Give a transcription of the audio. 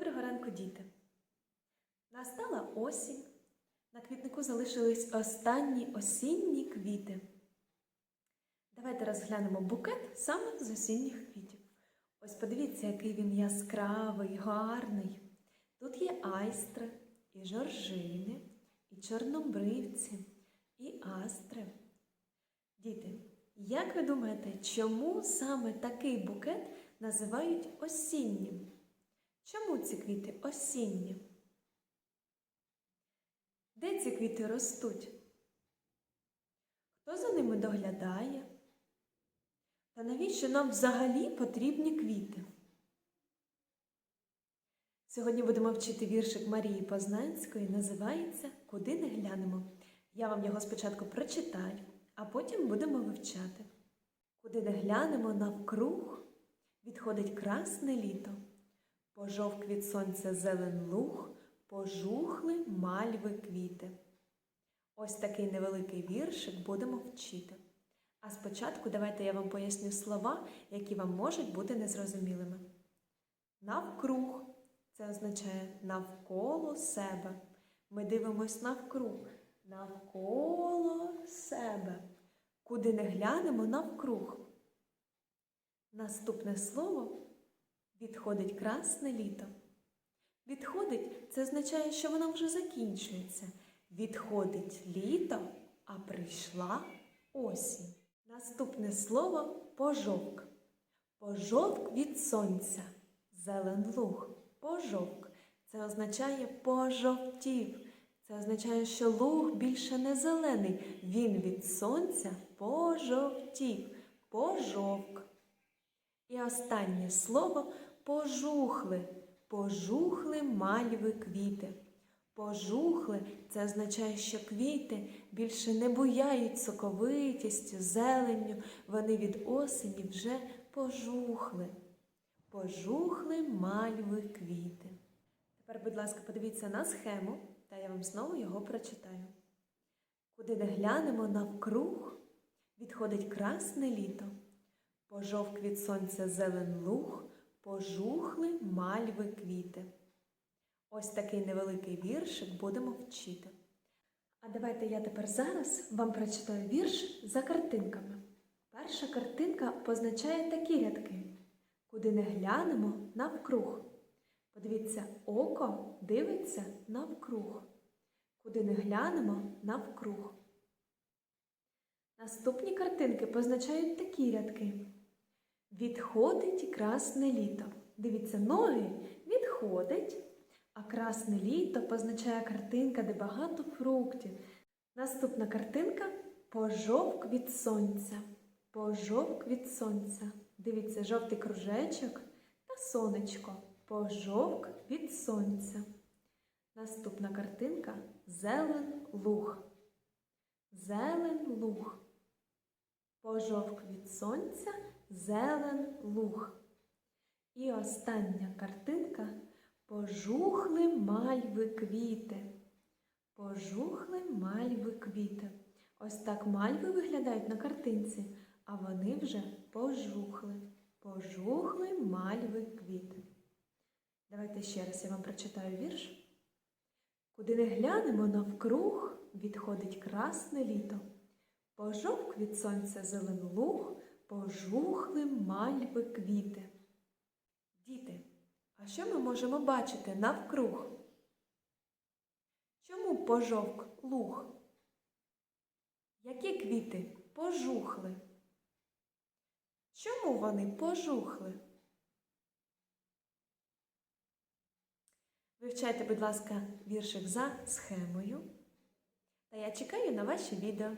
Доброго ранку, діти! Настала осінь. На квітнику залишились останні осінні квіти. Давайте розглянемо букет саме з осінніх квітів. Ось подивіться, який він яскравий, гарний. Тут є айстри, і жоржини, і чорнобривці, і астри. Діти, як ви думаєте, чому саме такий букет називають осіннім? Чому ці квіти осінні? Де ці квіти ростуть? Хто за ними доглядає? Та навіщо нам взагалі потрібні квіти? Сьогодні будемо вчити віршик Марії Познанської, називається Куди не глянемо. Я вам його спочатку прочитаю, а потім будемо вивчати. Куди не глянемо навкруг, відходить красне літо. Пожовк від сонця зелен луг, пожухли мальви квіти. Ось такий невеликий віршик будемо вчити. А спочатку давайте я вам поясню слова, які вам можуть бути незрозумілими. Навкруг це означає навколо себе. Ми дивимось навкруг, навколо себе. Куди не глянемо навкруг. Наступне слово відходить красне літо. Відходить це означає, що воно вже закінчується. Відходить літо, а прийшла осінь. Наступне слово пожовк. Пожовк від сонця. Зелен луг. Пожовк. Це означає пожовтів. Це означає, що луг більше не зелений. Він від сонця пожовтів. Пожовк. І останнє слово пожухли. Пожухли мальви квіти. Пожухли це означає, що квіти більше не буяють соковитістю, зеленню, вони від осені вже пожухли. Пожухли мальви квіти. Тепер, будь ласка, подивіться на схему, та я вам знову його прочитаю. Куди не глянемо навкруг, відходить красне літо. Пожовк від сонця зелен луг, пожухли мальви квіти. Ось такий невеликий віршик будемо вчити. А давайте я тепер зараз вам прочитаю вірш за картинками. Перша картинка позначає такі рядки. Куди не глянемо навкруг. Подивіться, око дивиться навкруг. Куди не глянемо навкруг. Наступні картинки позначають такі рядки. Відходить красне літо. Дивіться, ноги відходить, а красне літо позначає картинка, де багато фруктів. Наступна картинка пожовк від сонця. Пожовк від сонця. Дивіться, жовтий кружечок та сонечко. Пожовк від сонця. Наступна картинка зелен луг. Зелен луг. Пожовк від сонця, зелен луг. І остання картинка пожухли мальви квіти. Пожухли мальви квіти. Ось так мальви виглядають на картинці, а вони вже пожухли. Пожухли мальви квіти. Давайте ще раз я вам прочитаю вірш. Куди не глянемо навкруг, відходить красне літо. Пожовк від сонця зелен луг, пожухли мальви квіти. Діти, а що ми можемо бачити навкруг? Чому пожовк луг? Які квіти пожухли? Чому вони пожухли? Вивчайте, будь ласка, віршик за схемою. Та я чекаю на ваші відео.